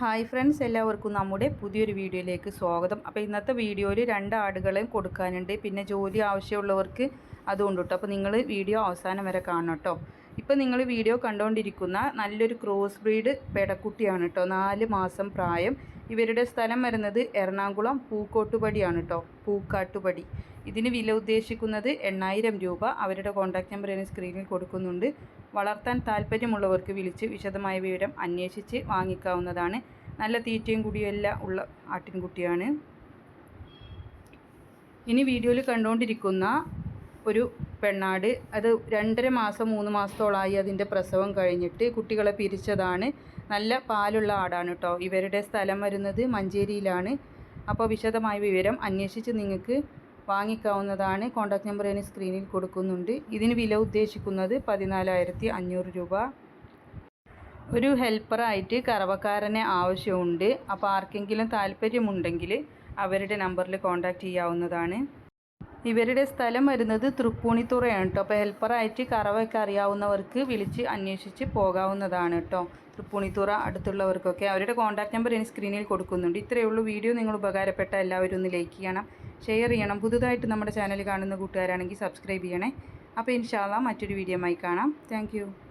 Hi friends എല്ലാവർക്കും നമ്മുടെ പുതിയൊരു വീഡിയോയിലേക്ക് സ്വാഗതം. അപ്പോൾ ഇന്നത്തെ വീഡിയോയിൽ രണ്ട് ആടുകളെയും കൊടുക്കാനുണ്ട്. പിന്നെ ജോലി ആവശ്യമുള്ളവർക്ക് അതുകൊണ്ട് കേട്ടോ. അപ്പോൾ നിങ്ങൾ വീഡിയോ അവസാനം വരെ കാണണം കേട്ടോ. ഇപ്പോൾ നിങ്ങൾ വീഡിയോ കണ്ടുകൊണ്ടിരിക്കുന്ന നല്ലൊരു ക്രോസ് ബ്രീഡ് പെടക്കുട്ടിയാണ് കേട്ടോ. നാല് മാസം പ്രായം. ഇവരുടെ സ്ഥലം വരുന്നത് എറണാകുളം പൂക്കോട്ടുപടിയാണ് കേട്ടോ പൂക്കാട്ടുപടി. ഇതിന് വില ഉദ്ദേശിക്കുന്നത് എണ്ണായിരം രൂപ. അവരുടെ കോൺടാക്റ്റ് നമ്പർ ഞാൻ സ്ക്രീനിൽ കൊടുക്കുന്നുണ്ട്. വളർത്താൻ താല്പര്യമുള്ളവർക്ക് വിളിച്ച് വിശദമായ വിവരം അന്വേഷിച്ച് വാങ്ങിക്കാവുന്നതാണ്. നല്ല തീറ്റയും കുടിയെല്ലാം ഉള്ള ആട്ടിൻകുട്ടിയാണ്. ഇനി വീഡിയോയിൽ കണ്ടുകൊണ്ടിരിക്കുന്ന ഒരു പെണ്ണാട്. അത് രണ്ടര മാസം മൂന്ന് മാസത്തോളമായി അതിന്റെ പ്രസവം കഴിഞ്ഞിട്ട് കുട്ടികളെ പിരിച്ചതാണ്. നല്ല പാലുള്ള ആടാണ് കേട്ടോ ഇവരുടെ സ്ഥലം വരുന്നത് മഞ്ചേരിയിലാണ്. അപ്പോൾ വിശദമായ വിവരം അന്വേഷിച്ച് നിങ്ങൾക്ക് വാങ്ങിക്കാവുന്നതാണ്. കോൺടാക്ട് നമ്പർ ഞാൻ സ്ക്രീനിൽ കൊടുക്കുന്നുണ്ട്. ഇതിന് വില ഉദ്ദേശിക്കുന്നത് പതിനാലായിരത്തി അഞ്ഞൂറ് രൂപ. ഒരു ഹെൽപ്പറായിട്ട് കറവക്കാരനെ ആവശ്യമുണ്ട്. അപ്പോൾ ആർക്കെങ്കിലും താല്പര്യമുണ്ടെങ്കിൽ അവരുടെ നമ്പറിൽ കോൺടാക്റ്റ് ചെയ്യാവുന്നതാണ്. ഇവരുടെ സ്ഥലം വരുന്നത് തൃപ്പൂണിത്തുറയാണ് കേട്ടോ. അപ്പോൾ ഹെൽപ്പറായിട്ട് കറവൊക്കെ അറിയാവുന്നവർക്ക് വിളിച്ച് അന്വേഷിച്ച് പോകാവുന്നതാണ് കേട്ടോ. തൃപ്പൂണിത്തുറ അടുത്തുള്ളവർക്കൊക്കെ. അവരുടെ കോൺടാക്റ്റ് നമ്പർ എനിക്ക് സ്ക്രീനിൽ കൊടുക്കുന്നുണ്ട്. ഇത്രയേ ഉള്ളൂ വീഡിയോ. നിങ്ങൾ ഉപകാരപ്പെട്ട എല്ലാവരും ഒന്ന് ലൈക്ക് ചെയ്യണം ഷെയർ ചെയ്യണം. പുതുതായിട്ട് നമ്മുടെ ചാനൽ കാണുന്ന കൂട്ടുകാരാണെങ്കിൽ സബ്സ്ക്രൈബ് ചെയ്യണേ. അപ്പോൾ ഇൻഷാല്ല മറ്റൊരു വീഡിയോ ആയി കാണാം. താങ്ക്